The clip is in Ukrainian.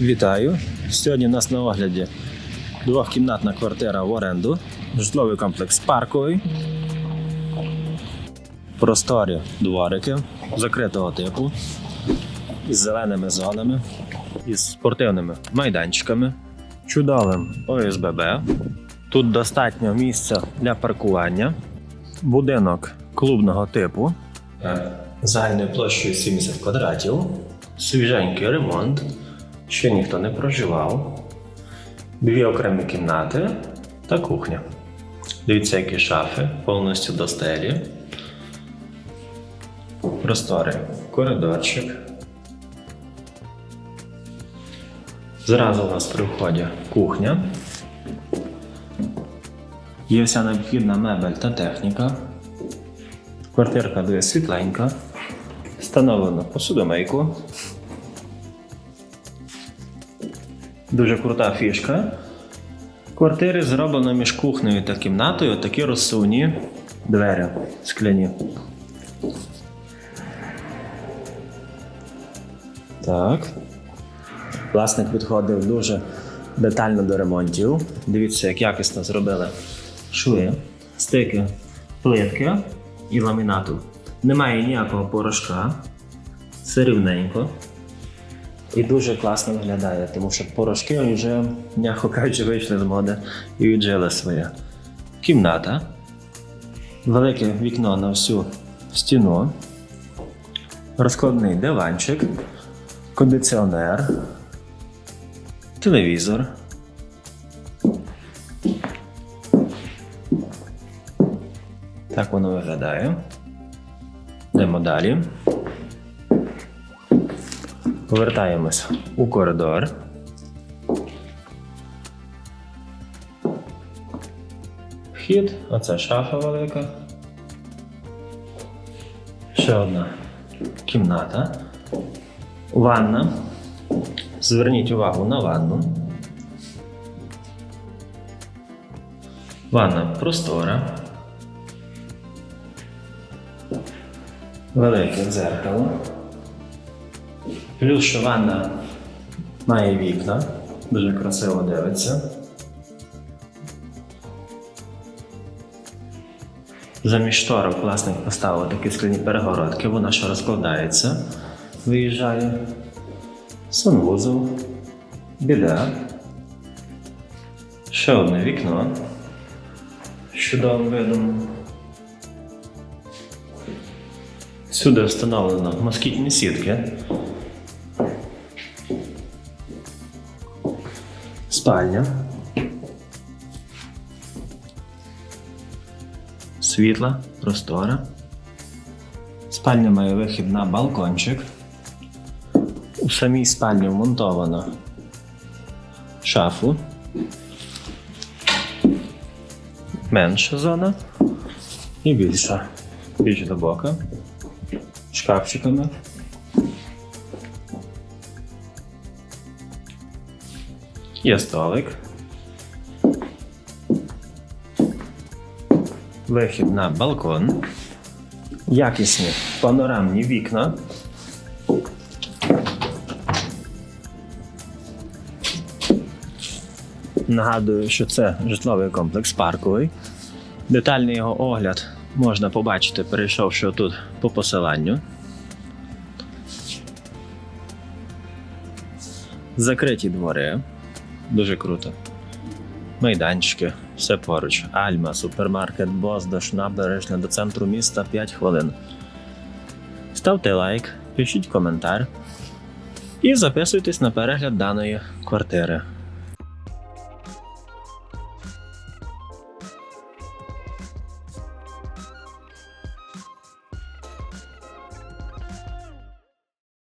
Вітаю! Сьогодні у нас на огляді двохкімнатна квартира в оренду, житловий комплекс парковий, просторі дворики закритого типу, із зеленими зонами, із спортивними майданчиками, чудовим ОСББ. Тут достатньо місця для паркування, будинок клубного типу, загальною площею 70 квадратів, свіженький ремонт, ще ніхто не проживав, дві окремі кімнати та кухня. Дивіться, які шафи повністю до стелі. Просторий коридорчик. Зразу у нас при вході кухня. Є вся необхідна мебель та техніка. Квартирка дуже світленька. Встановлено посудомийку. Дуже крута фішка. В квартирі зроблено між кухнею та кімнатою такі розсувні двері скляні. Так. Власник підходив дуже детально до ремонтів. Дивіться, як якісно зробили шви, стики, плитки і ламінату. Немає ніякого порошка. Все рівненько. І дуже класно виглядає, тому що порошки вже, м'яко кажучи, вийшли з моди і віджили своє. Кімната. Велике вікно на всю стіну. Розкладний диванчик, кондиціонер, телевізор. Так воно виглядає. Йдемо далі. Повертаємось у коридор. Вхід, оце шафа велика. Ще одна кімната. Ванна. Зверніть увагу на ванну. Ванна простора. Велике дзеркало. Плюс, що ванна має вікна, дуже красиво дивиться. Замість шторок власник поставив такі скляні перегородки, вона ще розкладається, виїжджає. Санвузол, біда. Ще одне вікно. з Чудовим видом. Сюди встановлено москітні сітки. Спальня. Світла, простора. Спальня має вихід на балкончик. У самій спальні вмонтовано шафу. Менша зона і більша. Більш глибока. Шкафчиками. Є столик. Вихід на балкон. Якісні панорамні вікна. Нагадую, що це житловий комплекс парковий. Детальний його огляд можна побачити, перейшовши тут по посиланню. Закриті двори. Дуже круто. Майданчики, все поруч. Альма, супермаркет, Боздаш, набережна до центру міста 5 хвилин. Ставте лайк, пишіть коментар і записуйтесь на перегляд даної квартири.